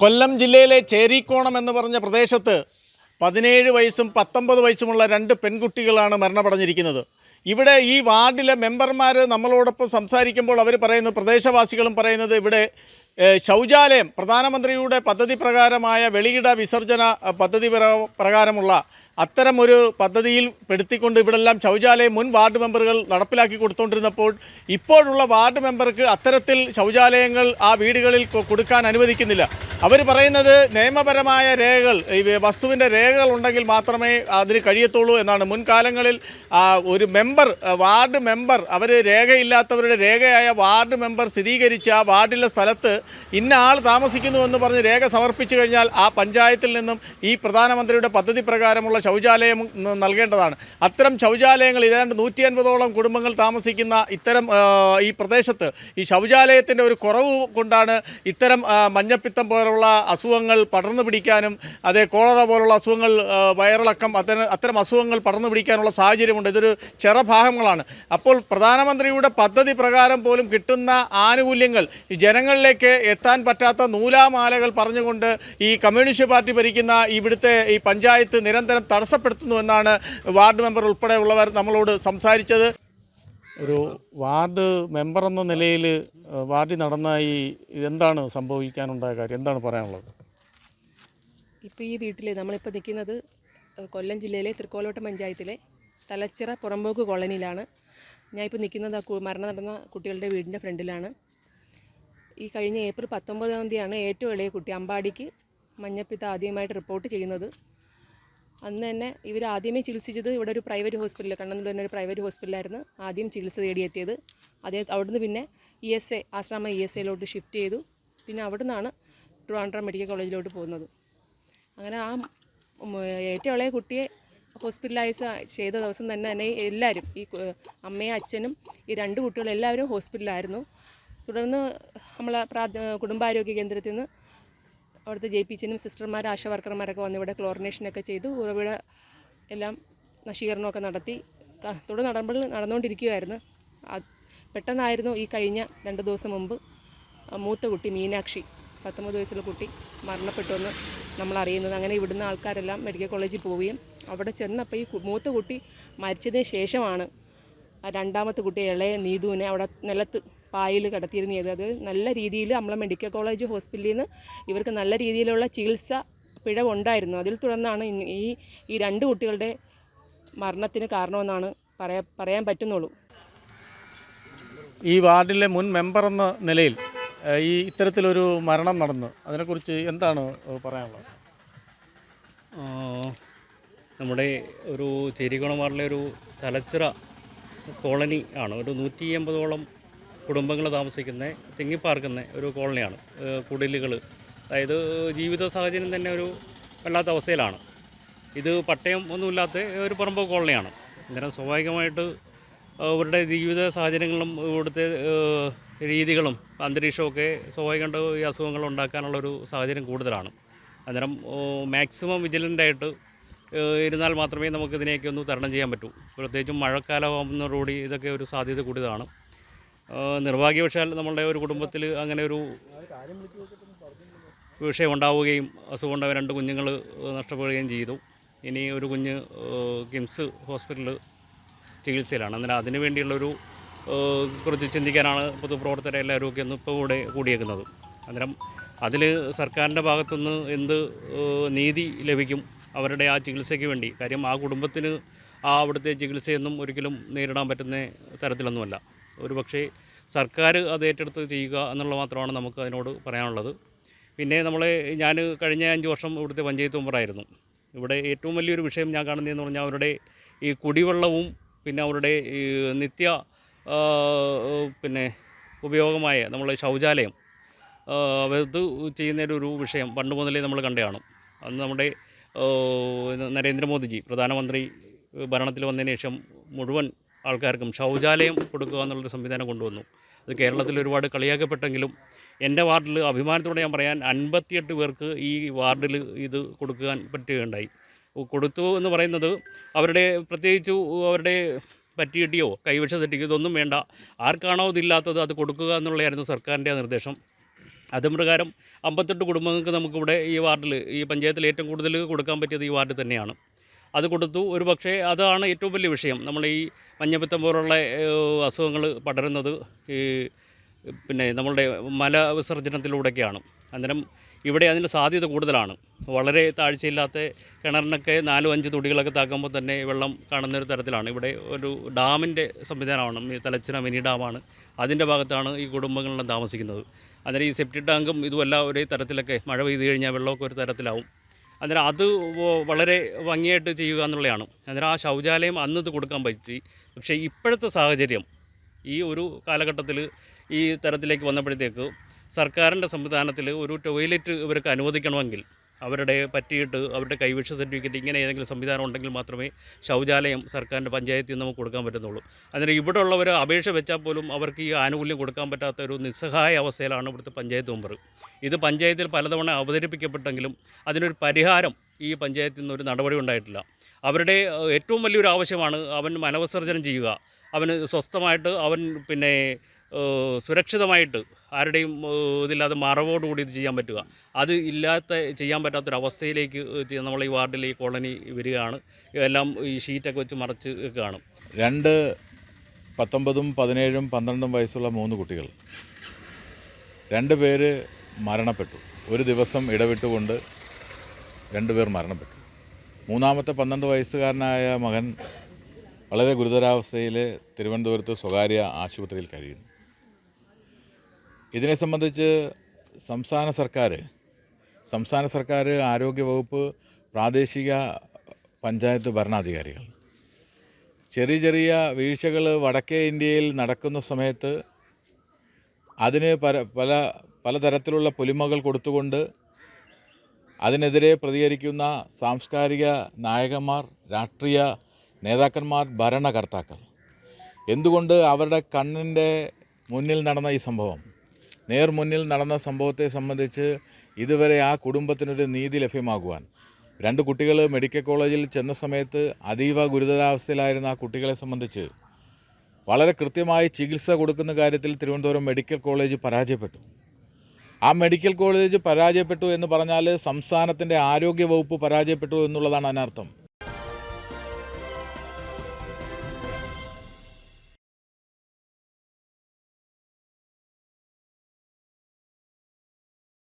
കൊല്ലം ജില്ലയിലെ ചേരിക്കോണം എന്ന് പറഞ്ഞ പ്രദേശത്ത് പതിനേഴ് വയസ്സും പത്തൊമ്പത് വയസ്സുമുള്ള രണ്ട് പെൺകുട്ടികളാണ് മരണമടഞ്ഞിരിക്കുന്നത്. ഇവിടെ ഈ വാർഡിലെ മെമ്പർമാർ നമ്മളോടൊപ്പം സംസാരിക്കുമ്പോൾ അവർ പറയുന്നു പ്രദേശവാസികളും പറയുന്നത് ഇവിടെ ശൗചാലയം പ്രധാനമന്ത്രിയുടെ പദ്ധതി പ്രകാരമായ വെളിയിട വിസർജന പദ്ധതി പ്ര- പ്രകാരമുള്ള അത്തരമൊരു പദ്ധതിയിൽ പെടുത്തിക്കൊണ്ട് ഇവിടെല്ലാം ശൗചാലയം മുൻ വാർഡ് മെമ്പറുകൾ നടപ്പിലാക്കി കൊടുത്തുകൊണ്ടിരുന്നപ്പോൾ ഇപ്പോഴുള്ള വാർഡ് മെമ്പർക്ക് അത്തരത്തിൽ ശൗചാലയങ്ങൾ ആ വീടുകളിൽ കൊടുക്കാൻ അനുവദിക്കുന്നില്ല. അവർ പറയുന്നത് നിയമപരമായ രേഖകൾ ഈ വസ്തുവിന്റെ രേഖകൾ ഉണ്ടെങ്കിൽ മാത്രമേ അതിന് കഴിയത്തുള്ളൂ എന്നാണ്. മുൻകാലങ്ങളിൽ ഒരു മെമ്പർ വാർഡ് മെമ്പർ അവർ രേഖയില്ലാത്തവരുടെ രേഖയായ വാർഡ് മെമ്പർ സ്ഥിരീകരിച്ച ആ വാർഡിലെ സ്ഥലത്ത് ഇന്ന ആൾ താമസിക്കുന്നുവെന്ന് പറഞ്ഞ് രേഖ സമർപ്പിച്ചു കഴിഞ്ഞാൽ ആ പഞ്ചായത്തിൽ നിന്നും ഈ പ്രധാനമന്ത്രിയുടെ പദ്ധതി പ്രകാരമുള്ള ശൗചാലയം നൽകേണ്ടതാണ്. അത്തരം ശൗചാലയങ്ങൾ ഏതാണ്ട് നൂറ്റി അൻപതോളം കുടുംബങ്ങൾ താമസിക്കുന്ന ഇത്തരം ഈ പ്രദേശത്ത് ഈ ശൗചാലയത്തിന്റെ ഒരു കുറവ് കൊണ്ടാണ് ഇത്തരം മഞ്ഞപ്പിത്തം പോലുള്ള അസുഖങ്ങൾ പടർന്നു പിടിക്കാനും അതേ കോളറ പോലുള്ള അസുഖങ്ങൾ വയറിളക്കം അത്തരം അത്തരം അസുഖങ്ങൾ പടർന്നു പിടിക്കാനുള്ള സാഹചര്യമുണ്ട്. ഇതൊരു ചെറുഭാഗങ്ങളാണ്. അപ്പോൾ പ്രധാനമന്ത്രിയുടെ പദ്ധതി പ്രകാരം പോലും കിട്ടുന്ന ആനുകൂല്യങ്ങൾ ഈ എത്താൻ പറ്റാത്ത നൂലാമാലകൾ പറഞ്ഞുകൊണ്ട് ഈ കമ്മ്യൂണിസ്റ്റ് പാർട്ടി ഭരിക്കുന്ന ഇവിടുത്തെ ഈ പഞ്ചായത്ത് നിരന്തരം തടസ്സപ്പെടുത്തുന്നു എന്നാണ് വാർഡ് മെമ്പർ ഉൾപ്പെടെയുള്ളവർ നമ്മളോട് സംസാരിച്ചത്. ഒരു വാർഡ് മെമ്പർ എന്ന നിലയിൽ വാർഡിൽ നടന്ന ഈ എന്താണ് സംഭവിക്കാനുണ്ടായ കാര്യം? എന്താണ് പറയാനുള്ളത്? ഇപ്പോൾ ഈ വീട്ടിൽ നമ്മളിപ്പോൾ നിൽക്കുന്നത് കൊല്ലം ജില്ലയിലെ തൃക്കോലോട്ടം പഞ്ചായത്തിലെ തലച്ചിറ പുറമ്പോക്ക് കോളനിയിലാണ്. ഞാനിപ്പോൾ ഇപ്പോൾ നിൽക്കുന്നത് മരണം നടന്ന കുട്ടികളുടെ വീടിന്റെ ഫ്രണ്ടിലാണ്. ഈ കഴിഞ്ഞ ഏപ്രിൽ പത്തൊമ്പതാം തീയതിയാണ് ഏറ്റവും ഇളയ കുട്ടി അമ്പാടിക്ക് മഞ്ഞപ്പിത്ത ആദ്യമായിട്ട് റിപ്പോർട്ട് ചെയ്യുന്നത്. അന്ന് തന്നെ ഇവർ ആദ്യമേ ചികിത്സിച്ചത് ഇവിടെ ഒരു പ്രൈവറ്റ് ഹോസ്പിറ്റലിൽ കണ്ണന്നൂർ തന്നെ ഒരു പ്രൈവറ്റ് ഹോസ്പിറ്റലായിരുന്നു ആദ്യം ചികിത്സ തേടിയെത്തിയത്. അതേ അവിടുന്ന് പിന്നെ ഇ എസ് എ ആശ്രമ ഇ എസ് എയിലോട്ട് ഷിഫ്റ്റ് ചെയ്തു. പിന്നെ അവിടെ നിന്നാണ് ട്രിവാൻഡ്രം മെഡിക്കൽ കോളേജിലോട്ട് പോകുന്നത്. അങ്ങനെ ആ ഏറ്റവും ഇളയ കുട്ടിയെ ഹോസ്പിറ്റലൈസ് ചെയ്ത ദിവസം തന്നെ തന്നെ എല്ലാവരും ഈ അമ്മയും അച്ഛനും ഈ രണ്ട് കുട്ടികളും എല്ലാവരും ഹോസ്പിറ്റലിലായിരുന്നു. തുടർന്ന് നമ്മളെ കുടുംബാരോഗ്യ കേന്ദ്രത്തിൽ നിന്ന് അവിടുത്തെ ജെ പി ചിനും സിസ്റ്റർമാർ ആശാവർക്കർമാരൊക്കെ വന്ന് ഇവിടെ ക്ലോറിനേഷനൊക്കെ ചെയ്തു ഉറവിട എല്ലാം നശീകരണമൊക്കെ നടത്തി തുടർ നടപടികൾ നടന്നുകൊണ്ടിരിക്കുകയായിരുന്നു പെട്ടെന്നായിരുന്നു ഈ കഴിഞ്ഞ രണ്ട് ദിവസം മുമ്പ് മൂത്ത കുട്ടി മീനാക്ഷി പത്തൊമ്പത് വയസ്സുള്ള കുട്ടി മരണപ്പെട്ടു എന്ന് നമ്മൾ അറിയുന്നത്. അങ്ങനെ ഇവിടുന്ന് ആൾക്കാരെല്ലാം മെഡിക്കൽ കോളേജിൽ പോവുകയും അവിടെ ചെന്നപ്പോൾ ഈ മൂത്ത കുട്ടി മരിച്ചതിന് ശേഷമാണ് രണ്ടാമത്തെ കുട്ടി ഇളയ നീതുവിനെ അവിടെ നിലത്ത് പായിൽ കടത്തിയിരുന്നത് അത് നല്ല രീതിയിൽ നമ്മളെ മെഡിക്കൽ കോളേജ് ഹോസ്പിറ്റലിൽ നിന്ന് ഇവർക്ക് നല്ല രീതിയിലുള്ള ചികിത്സ പിഴവുണ്ടായിരുന്നു. അതിൽ തുടർന്നാണ് ഈ ഈ രണ്ട് കുട്ടികളുടെ മരണത്തിന് കാരണമെന്നാണ് പറയാ പറയാൻ പറ്റുന്നുള്ളൂ. ഈ വാർഡിലെ മുൻ മെമ്പർ എന്ന നിലയിൽ ഈ ഇത്തരത്തിലൊരു മരണം നടന്നു. അതിനെക്കുറിച്ച് എന്താണ് പറയാനുള്ളത്? നമ്മുടെ ഒരു ചേരികോണം വാർഡിലെ ഒരു തലച്ചിറ കോളനി ആണ്. ഒരു നൂറ്റി എൺപതോളം കുടുംബങ്ങൾ താമസിക്കുന്ന തിങ്ങിപ്പാർക്കുന്ന ഒരു കോളനിയാണ്. കുടിലുകൾ അതായത് ജീവിത സാഹചര്യം തന്നെ ഒരു വല്ലാത്ത അവസ്ഥയിലാണ്. ഇത് പട്ടയം ഒന്നുമില്ലാത്ത ഒരു പറമ്പ് കോളനിയാണ്. അന്നേരം സ്വാഭാവികമായിട്ട് അവരുടെ ജീവിത സാഹചര്യങ്ങളും ഇവിടുത്തെ രീതികളും അന്തരീക്ഷമൊക്കെ സ്വാഭാവികമായിട്ട് ഈ അസുഖങ്ങൾ ഉണ്ടാക്കാനുള്ളൊരു സാഹചര്യം കൂടുതലാണ്. അന്നേരം മാക്സിമം വിജിലന്റായിട്ട് ഇരുന്നാൽ മാത്രമേ നമുക്ക് ഇതിനെയൊക്കെ ഒന്ന് തരണം ചെയ്യാൻ പറ്റൂ. പ്രത്യേകിച്ചും മഴക്കാലമാകുന്നതോടുകൂടി ഇതൊക്കെ ഒരു സാധ്യത കൂടിയതാണ്. നിർഭാഗ്യവശാൽ നമ്മളുടെ ഒരു കുടുംബത്തിൽ അങ്ങനെ ഒരു വിഷയം ഉണ്ടാവുകയും അസുഖം ഉണ്ടായ രണ്ട് കുഞ്ഞുങ്ങൾ നഷ്ടപ്പെടുകയും ചെയ്തു. ഇനി ഒരു കുഞ്ഞ് കിംസ് ഹോസ്പിറ്റലിൽ ചികിത്സയിലാണ്. അന്നേരം അതിനു വേണ്ടിയുള്ളൊരു കുറിച്ച് ചിന്തിക്കാനാണ് പൊതുപ്രവർത്തകരെ എല്ലാവരും ഒന്ന് ഇപ്പോൾ കൂടെ കൂടിയേക്കുന്നത്. അന്നേരം അതിൽ സർക്കാരിന്റെ ഭാഗത്തുനിന്ന് എന്ത് നീതി ലഭിക്കും അവരുടെ ആ ചികിത്സയ്ക്ക് വേണ്ടി. കാര്യം ആ കുടുംബത്തിന് ആ അവിടുത്തെ ചികിത്സയൊന്നും ഒരിക്കലും നേരിടാൻ പറ്റുന്ന തരത്തിലൊന്നുമല്ല. ഒരു പക്ഷേ സർക്കാർ അത് ഏറ്റെടുത്ത് ചെയ്യുക എന്നുള്ള മാത്രമാണ് നമുക്ക് അതിനോട് പറയാനുള്ളത്. പിന്നെ നമ്മളെ ഞാൻ കഴിഞ്ഞ അഞ്ച് വർഷം ഇവിടുത്തെ പഞ്ചായത്ത് മെമ്പറായിരുന്നു ഇവിടെ ഏറ്റവും വലിയൊരു വിഷയം ഞാൻ കാണുന്നതെന്ന് പറഞ്ഞാൽ അവരുടെ ഈ കുടിവെള്ളവും പിന്നെ അവരുടെ ഈ നിത്യ പിന്നെ ഉപയോഗമായ നമ്മളെ ശൗചാലയം അത് ചെയ്യുന്നതിന്റെ ഒരു വിഷയം പണ്ട് മുതലേ നമ്മൾ കണ്ടതാണ്. അന്ന് നമ്മുടെ നരേന്ദ്രമോദിജി പ്രധാനമന്ത്രി ഭരണത്തിൽ വന്നതിന് ശേഷം മുഴുവൻ ആൾക്കാർക്കും ശൗചാലയം കൊടുക്കുക എന്നുള്ളൊരു സംവിധാനം കൊണ്ടുവന്നു. അത് കേരളത്തിൽ ഒരുപാട് കളിയാക്കപ്പെട്ടെങ്കിലും എന്റെ വാർഡിൽ അഭിമാനത്തോടെ ഞാൻ പറയാൻ അൻപത്തിയെട്ട് പേർക്ക് ഈ വാർഡിൽ ഇത് കൊടുക്കാൻ പറ്റുകയുണ്ടായി. കൊടുത്തു എന്ന് പറയുന്നത് അവരുടെ പ്രത്യേകിച്ച് അവരുടെ പറ്റിയിട്ടിയോ കൈവശ തെറ്റിക്കോ ഇതൊന്നും വേണ്ട. ആർക്കാണോ ഇതില്ലാത്തത് അത് കൊടുക്കുക എന്നുള്ളതായിരുന്നു സർക്കാരിന്റെ നിർദ്ദേശം. അത് പ്രകാരം അമ്പത്തെട്ട് കുടുംബങ്ങൾക്ക് നമുക്കിവിടെ ഈ വാർഡിൽ ഈ പഞ്ചായത്തിൽ ഏറ്റവും കൂടുതൽ കൊടുക്കാൻ പറ്റിയത് ഈ വാർഡിൽ തന്നെയാണ്. അത് കൊടുത്തു. ഒരു പക്ഷേ അതാണ് ഏറ്റവും വലിയ വിഷയം. നമ്മൾ ഈ മഞ്ഞപ്പിത്തം പോലുള്ള അസുഖങ്ങൾ പടരുന്നത് ഈ പിന്നെ നമ്മളുടെ മല വിസർജനത്തിലൂടെയൊക്കെയാണ്. അന്നേരം ഇവിടെ അതിന് സാധ്യത കൂടുതലാണ്. വളരെ താഴ്ചയില്ലാത്ത കിണറിനൊക്കെ നാലും അഞ്ച് തുടികളൊക്കെ താക്കുമ്പോൾ തന്നെ വെള്ളം കാണുന്ന ഒരു തരത്തിലാണ്. ഇവിടെ ഒരു ഡാമിന്റെ സംവിധാനമാണ് ഈ തലച്ചിറ മിനി ഡാമാണ്. അതിന്റെ ഭാഗത്താണ് ഈ കുടുംബങ്ങളെല്ലാം താമസിക്കുന്നത്. അന്നേരം ഈ സെപ്റ്റി ടാങ്കും ഇതുമെല്ലാം ഒരേ തരത്തിലൊക്കെ മഴ പെയ്ത് കഴിഞ്ഞാൽ വെള്ളമൊക്കെ ഒരു തരത്തിലാവും. അന്നേരം അത് വളരെ ഭംഗിയായിട്ട് ചെയ്യുക എന്നുള്ളതാണ്. അന്നേരം ആ ശൗചാലയം അന്ന് ഇത് കൊടുക്കാൻ പറ്റി. പക്ഷേ ഇപ്പോഴത്തെ സാഹചര്യം ഈ ഒരു കാലഘട്ടത്തിൽ ഈ തരത്തിലേക്ക് വന്നപ്പോഴത്തേക്ക് സർക്കാരിന്റെ സംവിധാനത്തിൽ ഒരു ടോയ്ലറ്റ് ഇവർക്ക് അനുവദിക്കണമെങ്കിൽ അവരുടെ പറ്റിയിട്ട് അവരുടെ കൈവിഷ സർട്ടിഫിക്കറ്റ് ഇങ്ങനെ ഏതെങ്കിലും സംവിധാനം ഉണ്ടെങ്കിൽ മാത്രമേ ശൗചാലയം സർക്കാരിന്റെ പഞ്ചായത്തിൽ നമുക്ക് കൊടുക്കാൻ പറ്റുന്നുള്ളൂ. അതിന് ഇവിടെ ഉള്ളവർ അപേക്ഷ വെച്ചാൽ പോലും അവർക്ക് ഈ ആനുകൂല്യം കൊടുക്കാൻ പറ്റാത്ത ഒരു നിസ്സഹായ അവസ്ഥയിലാണ് ഇവിടുത്തെ പഞ്ചായത്ത് മെമ്പർ. ഇത് പഞ്ചായത്തിൽ പലതവണ അവതരിപ്പിക്കപ്പെട്ടെങ്കിലും അതിനൊരു പരിഹാരം ഈ പഞ്ചായത്തിൽ നിന്ന് ഒരു നടപടി ഉണ്ടായിട്ടില്ല. അവരുടെ ഏറ്റവും വലിയൊരു ആവശ്യമാണ് അവൻ മലവിസർജനം ചെയ്യുക. അവന് സ്വസ്ഥമായിട്ട് അവൻ പിന്നെ സുരക്ഷിതമായിട്ട് ആരുടെയും ഇതില്ലാതെ മറവോടുകൂടി ഇത് ചെയ്യാൻ പറ്റുക. അത് ഇല്ലാത്ത ചെയ്യാൻ പറ്റാത്തൊരവസ്ഥയിലേക്ക് നമ്മൾ ഈ വാർഡിൽ ഈ കോളനി വരികയാണ്. എല്ലാം ഈ ഷീറ്റൊക്കെ വെച്ച് മറച്ച് കാണും. രണ്ട് പത്തൊമ്പതും പതിനേഴും പന്ത്രണ്ടും വയസ്സുള്ള മൂന്ന് കുട്ടികൾ. രണ്ട് പേര് മരണപ്പെട്ടു. ഒരു ദിവസം ഇടവിട്ടുകൊണ്ട് രണ്ടുപേർ മരണപ്പെട്ടു. മൂന്നാമത്തെ പന്ത്രണ്ട് വയസ്സുകാരനായ മകൻ വളരെ ഗുരുതരാവസ്ഥയിൽ തിരുവനന്തപുരത്ത് സ്വകാര്യ ആശുപത്രിയിൽ കഴിയുന്നു. ഇതിനെ സംബന്ധിച്ച് സംസ്ഥാന സർക്കാർ സംസ്ഥാന സർക്കാർ ആരോഗ്യവകുപ്പ് പ്രാദേശിക പഞ്ചായത്ത് ഭരണാധികാരികൾ. ചെറിയ ചെറിയ വീഴ്ചകൾ വടക്കേ ഇന്ത്യയിൽ നടക്കുന്ന സമയത്ത് അതിന് പല പല പലതരത്തിലുള്ള പൊലിമകൾ കൊടുത്തുകൊണ്ട് അതിനെതിരെ പ്രതികരിക്കുന്ന സാംസ്കാരിക നായകന്മാർ രാഷ്ട്രീയ നേതാക്കന്മാർ ഭരണകർത്താക്കൾ. എന്തുകൊണ്ട് അവരുടെ കണ്ണിന്റെ മുന്നിൽ നടന്ന ഈ സംഭവം? നേർമുന്നിൽ നടന്ന സംഭവത്തെ സംബന്ധിച്ച് ഇതുവരെ ആ കുടുംബത്തിനൊരു നീതി ലഭ്യമാകുവാൻ. രണ്ട് കുട്ടികൾ മെഡിക്കൽ കോളേജിൽ ചെന്ന സമയത്ത് അതീവ ഗുരുതരാവസ്ഥയിലായിരുന്ന ആ കുട്ടികളെ സംബന്ധിച്ച് വളരെ കൃത്യമായി ചികിത്സ കൊടുക്കുന്ന കാര്യത്തിൽ തിരുവനന്തപുരം മെഡിക്കൽ കോളേജ് പരാജയപ്പെട്ടു. ആ മെഡിക്കൽ കോളേജ് പരാജയപ്പെട്ടു എന്ന് പറഞ്ഞാൽ സംസ്ഥാനത്തിന്റെ ആരോഗ്യ വകുപ്പ് പരാജയപ്പെട്ടു എന്നുള്ളതാണ് അതിനർത്ഥം.